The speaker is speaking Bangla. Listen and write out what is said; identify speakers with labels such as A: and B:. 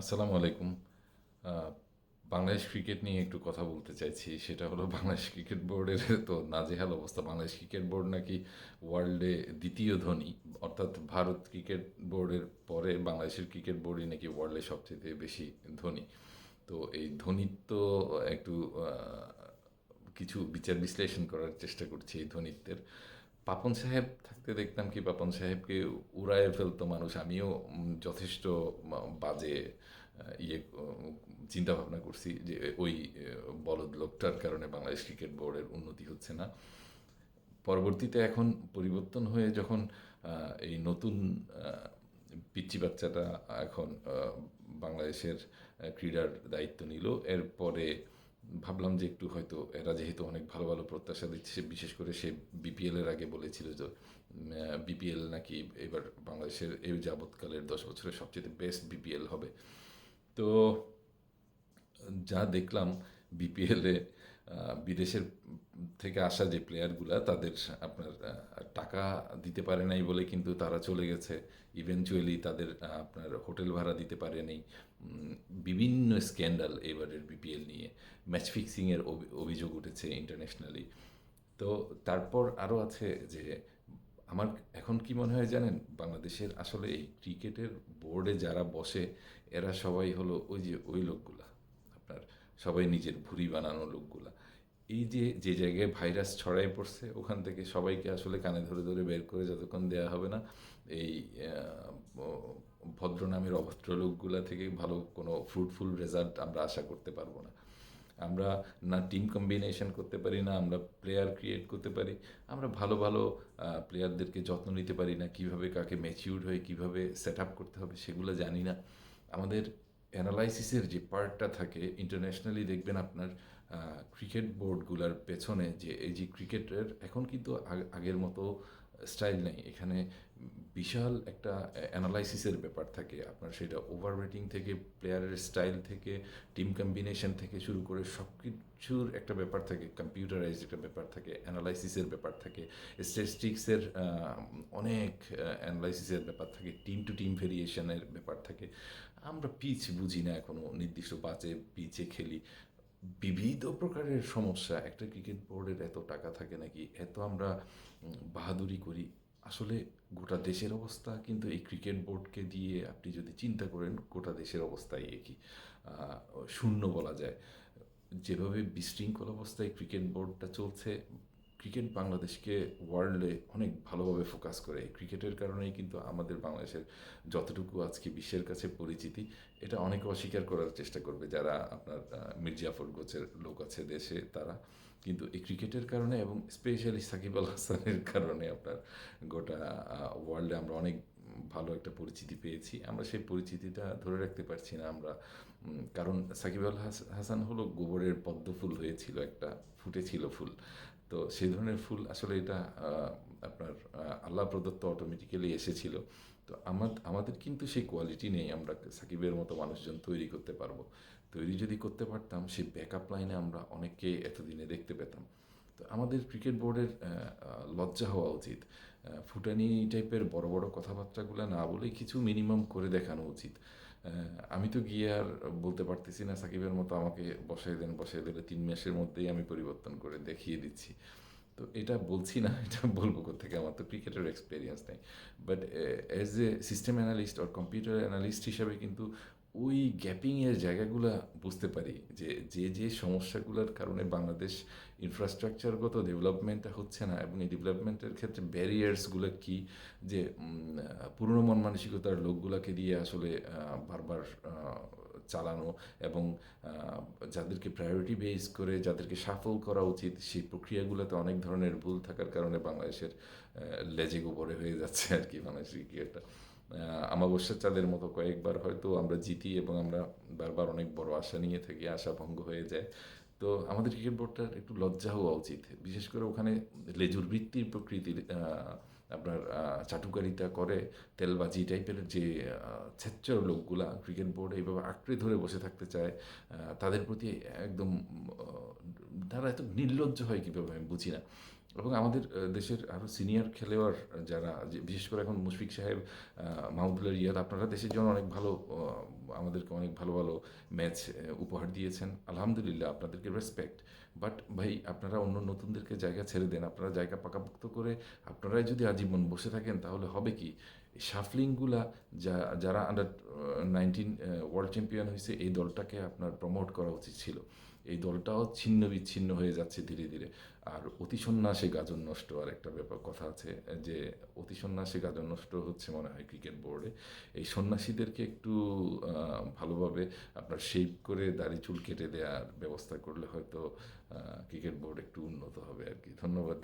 A: আসসালামু আলাইকুম। বাংলাদেশ ক্রিকেট নিয়ে একটু কথা বলতে চাইছি। সেটা হলো বাংলাদেশ ক্রিকেট বোর্ডের, তো নাজেহাল অবস্থা। বাংলাদেশ ক্রিকেট বোর্ড নাকি ওয়ার্ল্ডে দ্বিতীয় ধনী। অর্থাৎ ভারত ক্রিকেট বোর্ডের পরে বাংলাদেশের ক্রিকেট বোর্ডই নাকি ওয়ার্ল্ডে সবচেয়ে বেশি ধনী। তো এই ধনীত্ব একটু কিছু বিচার বিশ্লেষণ করার চেষ্টা করছি এই ধনীত্বের। পাপন সাহেব থাকতে দেখতাম কি, পাপন সাহেবকে উড়ায় ফেলতো মানুষ। আমিও যথেষ্ট বাজে ইয়ে চিন্তা ভাবনা করছি যে ওই বলদ লোকটার কারণে বাংলাদেশ ক্রিকেট বোর্ডের উন্নতি হচ্ছে না। পরবর্তীতে এখন পরিবর্তন হয়ে যখন এই নতুন পিচ্চি বাচ্চাটা এখন বাংলাদেশের ক্রীড়ার দায়িত্ব নিল, এরপরে ভাবলাম যে একটু হয়তো এরা যেহেতু অনেক ভালো ভালো প্রত্যাশা দিচ্ছে, বিশেষ করে সে বিপিএল এর আগে বলেছিল যে বিপিএল নাকি এবার বাংলাদেশের এই যাবৎকালের দশ বছরের সবচেয়ে বেস্ট বিপিএল হবে। তো যা দেখলাম বিপিএলে বিদেশের থেকে আসা যে প্লেয়ারগুলা তাদের আপনার টাকা দিতে পারে নাই বলে কিন্তু তারা চলে গেছে। ইভেনচুয়ালি তাদের আপনার হোটেল ভাড়া দিতে পারেনি উম, বিভিন্ন স্ক্যান্ডাল এবারের বিপিএল নিয়ে। ম্যাচ ফিক্সিংয়ের অভিযোগ উঠেছে ইন্টারন্যাশনালি তো তারপর আরও আছে যে আমার এখন কি মনে হয় জানেন? বাংলাদেশের আসলে এই ক্রিকেটের বোর্ডে যারা বসে এরা সবাই হলো ওই যে ওই লোকগুলা। আপনার সবাই নিজের ভুরি বানানো লোকগুলা। এই যে যে জায়গায় ভাইরাস ছড়াই পড়ছে, ওখান থেকে সবাইকে আসলে কানে ধরে ধরে বের করে যতক্ষণ দেওয়া হবে না, এই ভদ্র নামের অভদ্র লোকগুলা থেকে ভালো কোনো ফ্রুটফুল রেজাল্ট আমরা আশা করতে পারব না। আমরা না টিম কম্বিনেশন করতে পারি না, আমরা প্লেয়ার ক্রিয়েট করতে পারি, আমরা ভালো ভালো প্লেয়ারদেরকে যত্ন নিতে পারি না, কীভাবে কাকে ম্যাচিউর হয়ে কীভাবে সেট আপ করতে হবে সেগুলো জানি না। আমাদের অ্যানালাইসিসের যে পার্টটা থাকে ইন্টারন্যাশনালি দেখবেন আপনার ক্রিকেট বোর্ডগুলোর পেছনে যে এই যে ক্রিকেটের এখন কিন্তু আগ- আগের মতো স্টাইল নেই। এখানে বিশাল একটা অ্যানালাইসিসের ব্যাপার থাকে। আপনার সেটা ওভার রেটিং থেকে প্লেয়ারের স্টাইল থেকে টিম কম্বিনেশন থেকে শুরু করে সব কিছুর একটা ব্যাপার থাকে। কম্পিউটারাইজড একটা ব্যাপার থাকে অ্যানালাইসিসের ব্যাপার থাকে। স্ট্যাটিস্টিক্সের অনেক অ্যানালাইসিসের ব্যাপার থাকে। টিম টু টিম ভেরিয়েশনের ব্যাপার থাকে। আমরা পিচ বুঝি না এখনও নির্দিষ্ট বাজে পিচে খেলি। বিবিধ প্রকারের সমস্যা একটা ক্রিকেট বোর্ডের এত টাকা থাকে নাকি? এত আমরা বাহাদুরি করি। আসলে গোটা দেশের অবস্থা কিন্তু এই ক্রিকেট বোর্ডকে দিয়ে আপনি যদি চিন্তা করেন গোটা দেশের অবস্থাই আহ, শূন্য বলা যায়। যেভাবে বিশৃঙ্খল অবস্থায় ক্রিকেট বোর্ডটা চলছে ক্রিকেট বাংলাদেশকে ওয়ার্ল্ডে অনেক ভালোভাবে ফোকাস করে। ক্রিকেটের কারণেই কিন্তু আমাদের বাংলাদেশের যতটুকু আজকে বিশ্বের কাছে পরিচিতি, এটা অনেকে অস্বীকার করার চেষ্টা করবে যারা আপনার মির্জাফর গোছের লোক আছে দেশে তারা। কিন্তু এই ক্রিকেটের কারণে এবং স্পেশালি সাকিব আল হাসানের কারণে আপনার গোটা ওয়ার্ল্ডে আমরা অনেক ভালো একটা পরিচিতি পেয়েছি। আমরা সেই পরিচিতিটা ধরে রাখতে পারছি না আমরা। কারণ সাকিব আল হাস- হাসান হলো গোবরের পদ্ম ফুল হয়েছিল, একটা ফুটেছিল ফুল। তো সেই ধরনের ফুল আসলে এটা আপনার আল্লাহ প্রদত্ত অটোমেটিক্যালি এসেছিল। তো আমার, আমাদের কিন্তু সেই কোয়ালিটি নেই আমরা সাকিবের মতো মানুষজন তৈরি করতে পারব। তৈরি যদি করতে পারতাম, সেই ব্যাকআপ লাইনে আমরা অনেককে এতদিনে দেখতে পেতাম। তো আমাদের ক্রিকেট বোর্ডের লজ্জা হওয়া উচিত। ফুটানি টাইপের বড় বড় কথাবার্তাগুলো না বলেই কিছু মিনিমাম করে দেখানো উচিত। আমি তো গিয়ে আর বলতে পারতেছি না, সাকিবের মতো আমাকে বসাই দেন, বসাই দিলে তিন মাসের মধ্যেই আমি পরিবর্তন করে দেখিয়ে দিচ্ছি। তো এটা বলছি না, এটা বলব থেকে আমার তো ক্রিকেটের এক্সপিরিয়েন্স নেই। But as a system analyst R computer analyst হিসাবে কিন্তু ওই গ্যাপিংয়ের জায়গাগুলো বুঝতে পারি যে যে যে সমস্যাগুলোর কারণে বাংলাদেশ ইনফ্রাস্ট্রাকচারগত ডেভেলপমেন্টটা হচ্ছে না এবং এই ডেভেলপমেন্টের ক্ষেত্রে ব্যারিয়ার্সগুলো কি? যে পুরনো মন মানসিকতার লোকগুলোকে দিয়ে আসলে বারবার চালানো এবং যাদেরকে প্রায়োরিটি বেস করে যাদেরকে সাফল করা উচিত, সেই প্রক্রিয়াগুলোতে অনেক ধরনের ভুল থাকার কারণে বাংলাদেশের লেজে গোবরে হয়ে যাচ্ছে আর কি বাংলাদেশের ক্রিকেটটা। আমাবস্যার চাঁদের মতো কয়েকবার হয়তো আমরা জিতি এবং আমরা বারবার অনেক বড় আশা নিয়ে থাকি আশা ভঙ্গ হয়ে যায়। তো আমাদের ক্রিকেট বোর্ডটার একটু লজ্জা হওয়া উচিত। বিশেষ করে ওখানে লেজুর বৃত্তির প্রকৃতির আপনার চাটুকারিতা করে, তেলবাজি টাইপের যে ছেচ্চর লোকগুলা ক্রিকেট বোর্ডে এইভাবে আঁকড়ে ধরে বসে থাকতে চায় তাদের প্রতি একদম তারা এত নির্লজ্জ হয় কীভাবে আমি বুঝি না। এবং আমাদের দেশের আরও সিনিয়র খেলোয়াড় যারা বিশেষ করে এখন মুশফিক সাহেব মাহমুদুল্লাহ রিয়াদ আপনারা দেশের জন্য অনেক ভালো আমাদেরকে অনেক ভালো ভালো ম্যাচ উপহার দিয়েছেন। আলহামদুলিল্লাহ, আপনাদেরকে রেসপেক্ট বাট ভাই, আপনারা অন্য নতুনদেরকে জায়গা ছেড়ে দেন। আপনারা জায়গা পাকাপোক্ত করে, আপনারাই যদি আজীবন বসে থাকেন, তাহলে হবে কি? সাফলিংগুলা যা, যারা আন্ডার নাইনটিন ওয়ার্ল্ড চ্যাম্পিয়ন হয়েছে এই দলটাকে আপনার প্রমোট করা উচিত ছিল। এই দলটাও ছিন্ন বিচ্ছিন্ন হয়ে যাচ্ছে ধীরে ধীরে। আর অতি সন্ন্যাসে গাজন নষ্ট আর একটা ব্যাপার, কথা আছে যে অতি সন্ন্যাসে গাজন নষ্ট হচ্ছে মনে হয় ক্রিকেট বোর্ডে। এই সন্ন্যাসীদেরকে একটু ভালোভাবে আপনার শেপ করে দাড়ি চুল কেটে দেওয়ার ব্যবস্থা করলে হয়তো ক্রিকেট বোর্ড একটু উন্নত হবে আর কি। ধন্যবাদ।